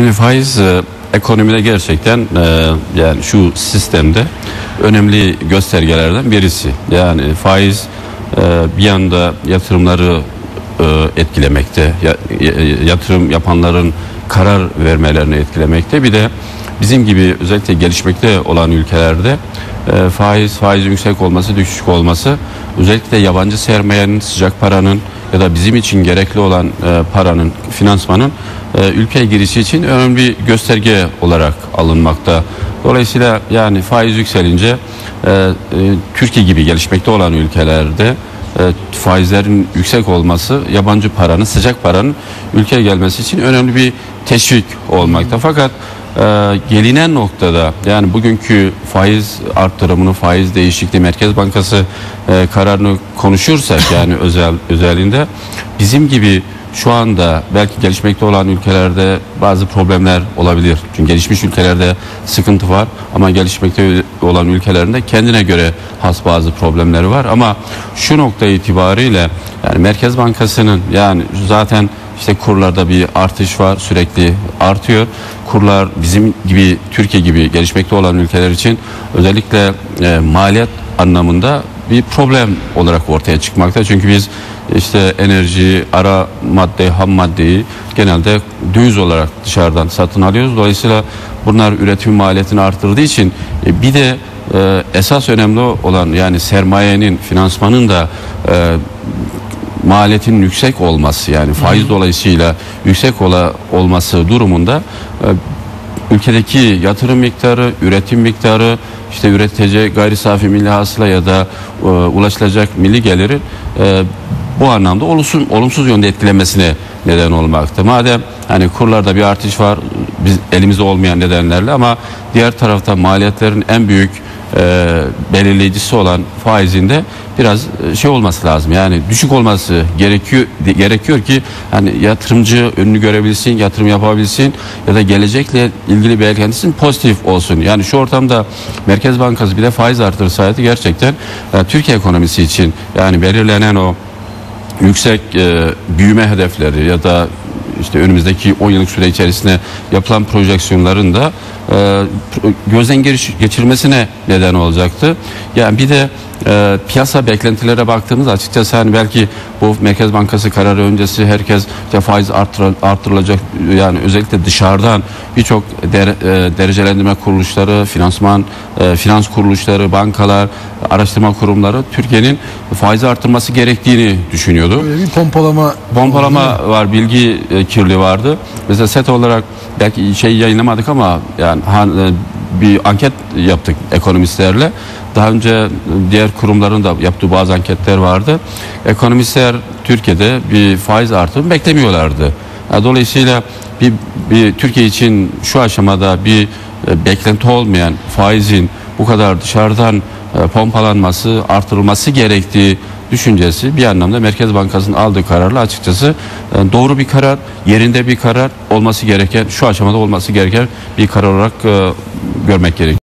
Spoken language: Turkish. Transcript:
Şimdi faiz e, ekonomide gerçekten e, yani şu sistemde önemli göstergelerden birisi. Yani faiz e, bir yanda yatırımları e, etkilemekte, ya- ya- yatırım yapanların karar vermelerini etkilemekte. Bir de bizim gibi özellikle gelişmekte olan ülkelerde e, faiz faiz yüksek olması, düşük olması özellikle yabancı sermayenin, sıcak paranın ya da bizim için gerekli olan e, paranın, finansmanın e, ülkeye girişi için önemli bir gösterge olarak alınmakta. Dolayısıyla yani faiz yükselince e, e, Türkiye gibi gelişmekte olan ülkelerde faizlerin yüksek olması yabancı paranın, sıcak paranın ülkeye gelmesi için önemli bir teşvik olmakta. Fakat e, gelinen noktada yani bugünkü faiz arttırımını, faiz değişikliği Merkez Bankası e, kararını konuşursak yani özel özelinde bizim gibi şu anda belki gelişmekte olan ülkelerde bazı problemler olabilir. Çünkü gelişmiş ülkelerde sıkıntı var ama gelişmekte olan ülkelerinde kendine göre has bazı problemleri var. Ama şu nokta itibariyle yani Merkez Bankası'nın yani zaten işte kurlarda bir artış var sürekli artıyor. Kurlar bizim gibi Türkiye gibi gelişmekte olan ülkeler için özellikle e, maliyet anlamında bir problem olarak ortaya çıkmakta. Çünkü biz işte enerji, ara madde, ham maddeyi genelde döviz olarak dışarıdan satın alıyoruz. Dolayısıyla bunlar üretim maliyetini arttırdığı için e, bir de e, esas önemli olan yani sermayenin, finansmanın da e, maliyetin yüksek olması yani faiz dolayısıyla yüksek ola, olması durumunda e, ülkedeki yatırım miktarı, üretim miktarı, işte üretecek gayri safi milli hasıla ya da e, ulaşılacak milli geliri e, bu anlamda olumsuz, olumsuz yönde etkilemesine neden olmakta. Madem hani kurlarda bir artış var biz elimizde olmayan nedenlerle ama diğer tarafta maliyetlerin en büyük e, belirleyicisi olan faizinde biraz e, şey olması lazım. Yani düşük olması gerekiyor gerekiyor ki hani yatırımcı önünü görebilsin, yatırım yapabilsin ya da gelecekle ilgili beklentisi pozitif olsun. Yani şu ortamda Merkez Bankası bir de faiz artırsaydı gerçekten e, Türkiye ekonomisi için yani belirlenen o yüksek e, büyüme hedefleri ya da işte önümüzdeki 10 yıllık süre içerisinde yapılan projeksiyonların da e, gözden geçirmesine neden olacaktı. Yani bir de e, piyasa beklentilere baktığımız açıkçası hani belki bu Merkez Bankası kararı öncesi herkes işte faiz artır, artırılacak yani özellikle dışarıdan birçok dere- e, derecelendirme kuruluşları, finansman, e, finans kuruluşları, bankalar, araştırma kurumları Türkiye'nin faizi artırması gerektiğini düşünüyordu. Böyle bir pompalama Pompalama var, bilgi e, kirliliği vardı. Mesela set olarak belki şey yayınlamadık ama yani e, bir anket yaptık ekonomistlerle. Daha önce e, diğer kurumların da yaptığı bazı anketler vardı. Ekonomistler Türkiye'de bir faiz artımı beklemiyorlardı. Ya Dolayısıyla bir, bir Türkiye için şu aşamada bir e, beklenti olmayan faizin bu kadar dışarıdan e, pompalanması, artırılması gerektiği düşüncesi bir anlamda Merkez Bankası'nın aldığı kararla açıkçası e, doğru bir karar, yerinde bir karar olması gereken, şu aşamada olması gereken bir karar olarak e, görmek gerekiyor.